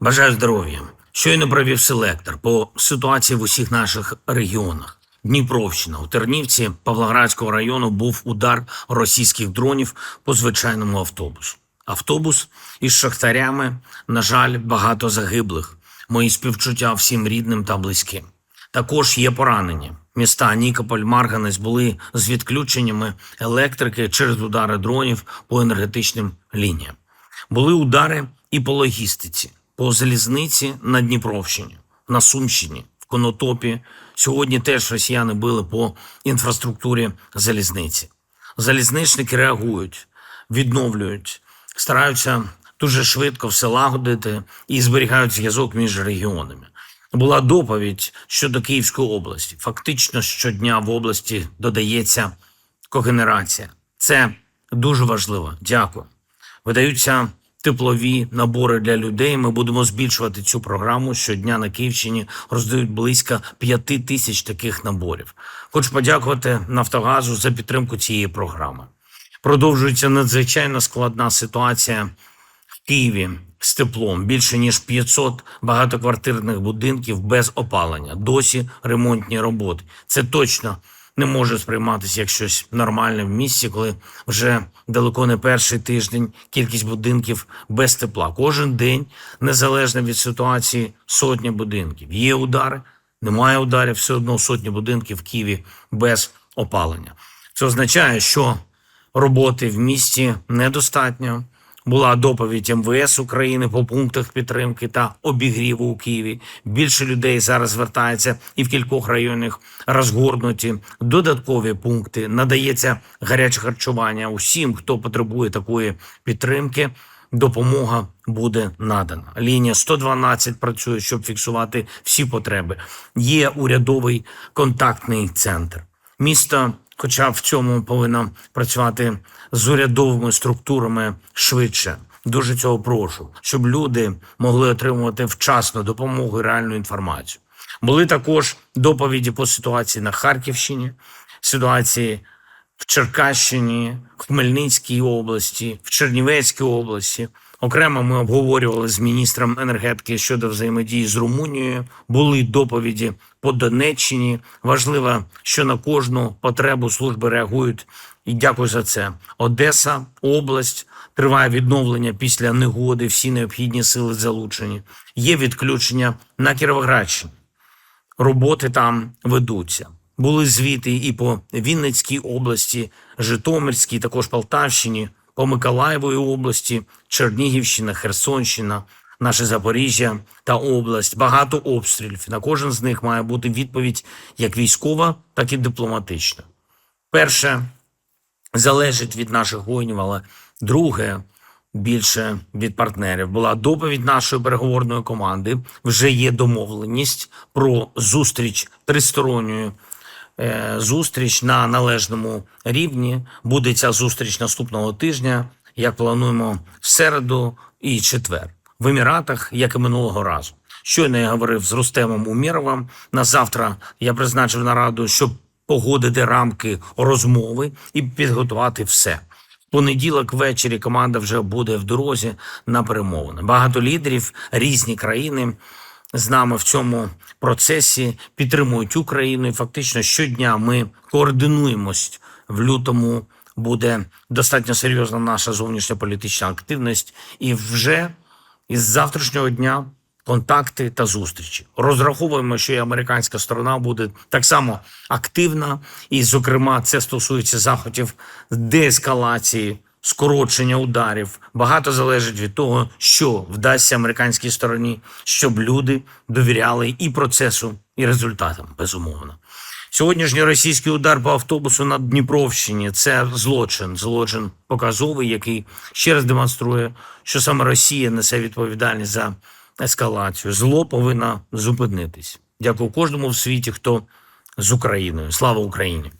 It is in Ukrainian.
Бажаю здоров'я. Щойно провів селектор по ситуації в усіх наших регіонах. Дніпровщина у Тернівці Павлоградського району був удар російських дронів по звичайному автобусу. Автобус із шахтарями, на жаль, багато загиблих. Мої співчуття всім рідним та близьким. Також є поранені. Міста Нікополь, Марганець були з відключеннями електрики через удари дронів по енергетичним лініям. Були удари і по логістиці, по залізниці на Дніпровщині, на Сумщині, в Конотопі. Сьогодні теж росіяни били по інфраструктурі залізниці. Залізничники реагують, відновлюють, стараються дуже швидко все лагодити і зберігають зв'язок між регіонами. Була доповідь щодо Київської області. Фактично щодня в області додається когенерація. Це дуже важливо. Дякую. Видаються теплові набори для людей. Ми будемо збільшувати цю програму. Щодня на Київщині роздають близько п'яти тисяч таких наборів. Хочу подякувати Нафтогазу за підтримку цієї програми. Продовжується надзвичайно складна ситуація в Києві з теплом. Більше ніж 500 багатоквартирних будинків без опалення. Досі ремонтні роботи. Це точно не може сприйматися як щось нормальне в місті, коли вже далеко не перший тиждень кількість будинків без тепла. Кожен день, незалежно від ситуації, сотня будинків. Є удари, немає ударів, все одно сотні будинків в Києві без опалення. Це означає, що роботи в місті недостатньо. Була доповідь МВС України по пунктах підтримки та обігріву у Києві. Більше людей зараз звертається і в кількох районах розгорнуті додаткові пункти. Надається гаряче харчування усім, хто потребує такої підтримки. Допомога буде надана. Лінія 112 працює, щоб фіксувати всі потреби. Є урядовий контактний центр. Місто, хоча в цьому повинна працювати з урядовими структурами швидше. Дуже цього прошу, щоб люди могли отримувати вчасно допомогу і реальну інформацію. Були також доповіді по ситуації на Харківщині, ситуації в Черкащині, в Хмельницькій області, в Чернівецькій області. Окремо ми обговорювали з міністром енергетики щодо взаємодії з Румунією. Були доповіді по Донеччині. Важливо, що на кожну потребу служби реагують. І дякую за це. Одеса, область триває відновлення після негоди. Всі необхідні сили залучені. Є відключення на Кіровоградщині роботи там ведуться. Були звіти і по Вінницькій області, Житомирській, також Полтавщині, по Миколаєвої області, Чернігівщина, Херсонщина, наше Запоріжжя та область. Багато обстрілів. На кожен з них має бути відповідь як військова, так і дипломатична. Перше залежить від наших воїнів, але друге більше від партнерів. Була доповідь нашої переговорної команди. Вже є домовленість про зустріч тристоронньої. Е, Зустріч на належному рівні. Буде ця зустріч наступного тижня. Як плануємо в середу і четвер в Еміратах, як і минулого разу. Щойно я говорив з Рустемом Умєровим. На завтра я призначив нараду, щоб погодити рамки розмови і підготувати все. Понеділок ввечері команда вже буде в дорозі на перемовини. Багато лідерів, різні країни з нами в цьому процесі підтримують Україну. І фактично щодня ми координуємось в лютому. Буде достатньо серйозна наша зовнішня політична активність, і вже із завтрашнього дня контакти та зустрічі. Розраховуємо, що і американська сторона буде так само активна, і, зокрема, це стосується заходів деескалації, скорочення ударів. Багато залежить від того, що вдасться американській стороні, щоб люди довіряли і процесу, і результатам, безумовно. Сьогоднішній російський удар по автобусу на Дніпровщині це злочин, злочин показовий, який ще раз демонструє, що саме Росія несе відповідальність за ескалацію. Зло повинно зупинитись. Дякую кожному в світі, хто з Україною. Слава Україні!